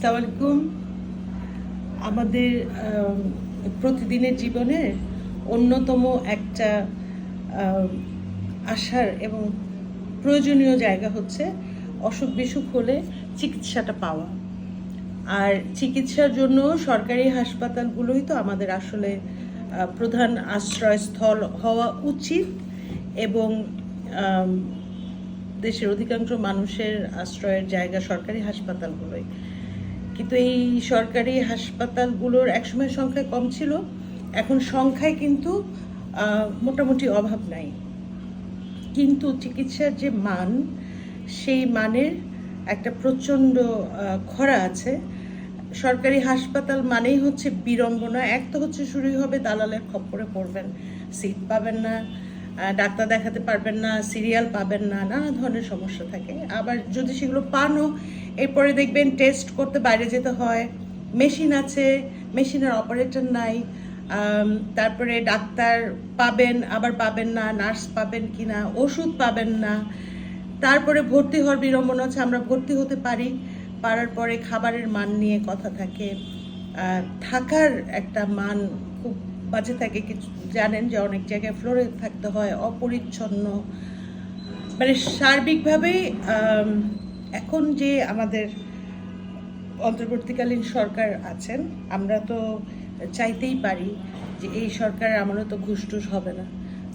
সালামালাইকুম আমাদের প্রতিদিনের জীবনে অন্যতম একটা আশার এবং প্রয়োজনীয় জায়গা হচ্ছে অসুখ বিসুখ হলে চিকিৎসাটা পাওয়া। আর চিকিৎসার জন্য সরকারি হাসপাতালগুলোই তো আমাদের আসলে প্রধান আশ্রয়স্থল হওয়া উচিত এবং দেশের অধিকাংশ মানুষের আশ্রয়ের জায়গা সরকারি হাসপাতালগুলোই। কিন্তু এই সরকারি হাসপাতালগুলোর একসময় সংখ্যা কম ছিল। এখন সংখ্যায় কিন্তু মোটামুটি অভাব নাই। কিন্তু চিকিৎসার যে মান, সেই মানের একটা প্রচণ্ড খরা আছে। সরকারি হাসপাতাল মানেই হচ্ছে বিড়ম্বনা। এক তো হচ্ছে শুরুই হবে, দালালের খপ্পরে পড়বেন, সিট পাবেন না। ডাক্তার দেখাতে পারবেন না, সিরিয়াল পাবেন না, নানা ধরনের সমস্যা থাকে। আবার যদি সেগুলো পানও, এরপরে দেখবেন টেস্ট করতে বাইরে যেতে হয় মেশিন আছে মেশিনের অপারেটর নাই তারপরে ডাক্তার পাবেন, আবার পাবেন না নার্স পাবেন কি না ওষুধ পাবেন না। তারপরে ভর্তি হওয়ার বিড়ম্বনা হচ্ছে আমরা ভর্তি হতে পারি। পারার পরে খাবারের মান নিয়ে কথা থাকে। থাকার একটা মান খুব বাজে থাকে কিছু জানেন যে অনেক জায়গায় ফ্লোরে থাকতে হয়, অপরিচ্ছন্ন। মানে সার্বিকভাবেই এখন যে আমাদের অন্তর্বর্তীকালীন সরকার আছেন, আমরা তো চাইতেই পারি যে এই সরকার আমারও তো ঘুষ টুস হবে না,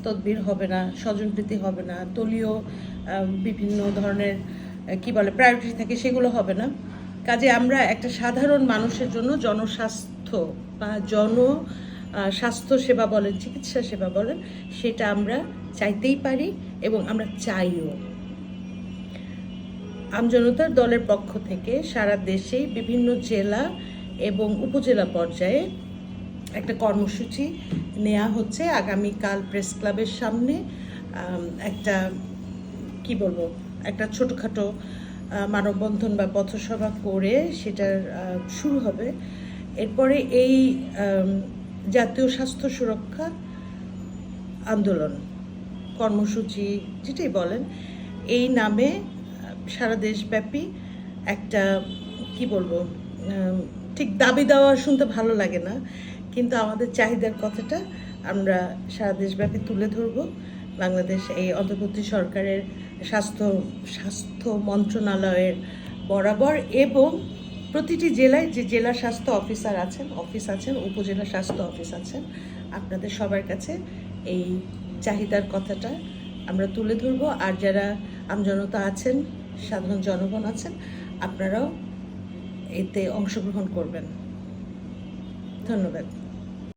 তদবির হবে না, স্বজনপ্রীতি হবে না, দলীয় বিভিন্ন ধরনের কি বলে প্রায়োরিটি থাকে সেগুলো হবে না। কাজে আমরা একটা সাধারণ মানুষের জন্য জনস্বাস্থ্য বা জন স্বাস্থ্য সেবা বলেন, চিকিৎসা সেবা বলেন, সেটা আমরা চাইতেই পারি এবং আমরা চাইও। আমজনতার দলের পক্ষ থেকে সারা দেশে বিভিন্ন জেলা এবং উপজেলা পর্যায়ে একটা কর্মসূচি নেওয়া হচ্ছে। আগামীকাল প্রেস ক্লাবের সামনে একটা, কি বলব, একটা ছোটোখাটো মানববন্ধন বা পথসভা করে সেটার শুরু হবে। এরপরে এই জাতীয় স্বাস্থ্য সুরক্ষা আন্দোলন, কর্মসূচি, যেটাই বলেন, এই নামে সারা দেশব্যাপী একটা, কি বলব ঠিক দাবি দেওয়া শুনতে ভালো লাগে না, কিন্তু আমাদের চাহিদার কথাটা আমরা সারা দেশব্যাপী তুলে ধরব। বাংলাদেশ এই অন্তর্বর্তী সরকারের স্বাস্থ্য স্বাস্থ্য মন্ত্রণালয়ের বরাবর এবং প্রতিটি জেলায় যে জেলা স্বাস্থ্য অফিসার আছেন, অফিস আছেন, উপজেলা স্বাস্থ্য অফিস আছেন, আপনাদের সবার কাছে এই চাহিদার কথাটা আমরা তুলে ধরব। আর যারা আমজনতা আছেন, সাধারণ জনগণ আছেন, আপনারাও এতে অংশগ্রহণ করবেন। ধন্যবাদ।